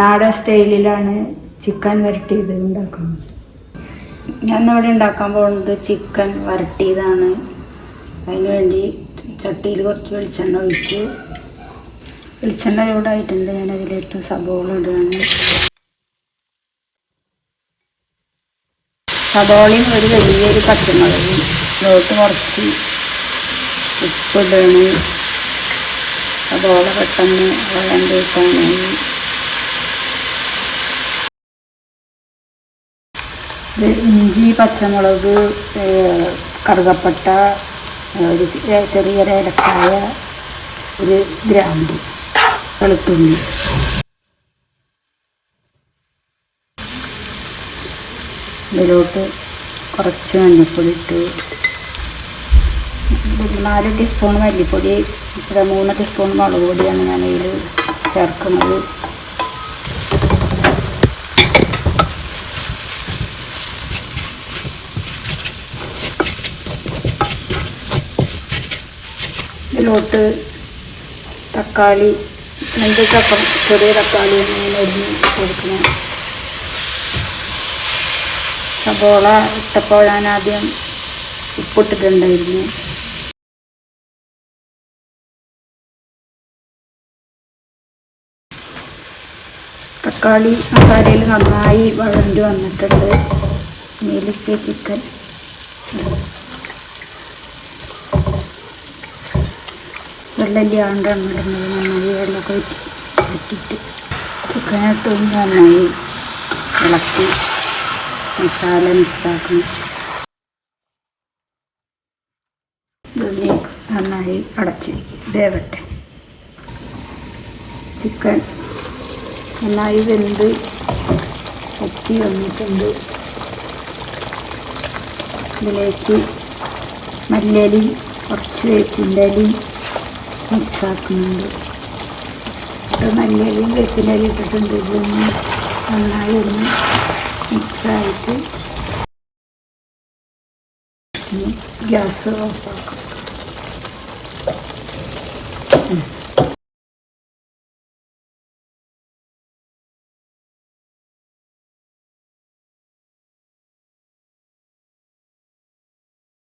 നാടൻ സ്റ്റൈലിലാണ് ചിക്കൻ വരട്ടിയത് ഉണ്ടാക്കുന്നത്. അവിടെ ഉണ്ടാക്കാൻ പോകുന്നത് ചിക്കൻ വരട്ടിയതാണ്. അതിന് വേണ്ടി ചട്ടിയിൽ കുറച്ച് വെളിച്ചെണ്ണ ഒഴിച്ചു. വെളിച്ചെണ്ണ ചൂടായിട്ടുണ്ട്. ഞാൻ അതിലേക്ക് സബോള ഇടുകയാണ്. സബോളയും ഒരു വലിയൊരു പച്ചമുളകും ലോട്ട് കുറച്ച് ഉപ്പിടുകയാണ് സബോള പെട്ടെന്ന് വഴണ്ട് ഇഞ്ചി പച്ചമുളക് കറുകപ്പട്ട ഒരു ചെറിയൊരു ഏലക്കായ ഒരു ഗ്രാമ്പു വെളുത്തുള്ളി. ഇതിലോട്ട് കുറച്ച് മഞ്ഞൾപ്പൊടി ഇട്ടു. നാല് ടീസ്പൂൺ മല്ലിപ്പൊടി മൂന്ന് ടീസ്പൂൺ മുളക് പൊടിയാണ് ഞാൻ ഇതിൽ ചേർക്കുന്നത്. ഇതിലോട്ട് തക്കാളി രണ്ട് തക്ക ചെറിയ തക്കാളി ഞാൻ അരിഞ്ഞ് കൊടുക്കണം സബോള ഇട്ടപ്പോൾ ഞാൻ ആദ്യം ഉപ്പിട്ടിട്ടുണ്ടായിരുന്നു. തക്കാളി മസാലയിൽ നന്നായി വഴണ്ടി വന്നിട്ടുണ്ട്. മേലിക്ക് ചിക്കൻ വെള്ളമില്ലാണ്ടാണ് ഇടുന്നത് നന്നായി വെള്ളമൊക്കെ ഇട്ടിട്ട് ചിക്കനായിട്ട് നന്നായി ഇളക്കി മസാല മിക്സാക്കണം ഇതിനെ നന്നായി അടച്ച് വേവട്ടെ. ചിക്കൻ നന്നായി വെന്ത് ഒത്തി വന്നിട്ടുണ്ട്. ഇതിലേക്ക് മല്ലിയലി കുറച്ച് വേപ്പിന്റെ ഇലയും മിക്സാക്കുന്നുണ്ട് മല്ലിയിലും വേപ്പിന്റെ ഇട്ടിട്ടുണ്ട് ഇതൊന്ന് നന്നായി ഒന്ന് മിക്സായിട്ട് ഗ്യാസ് ഓഫാക്കും.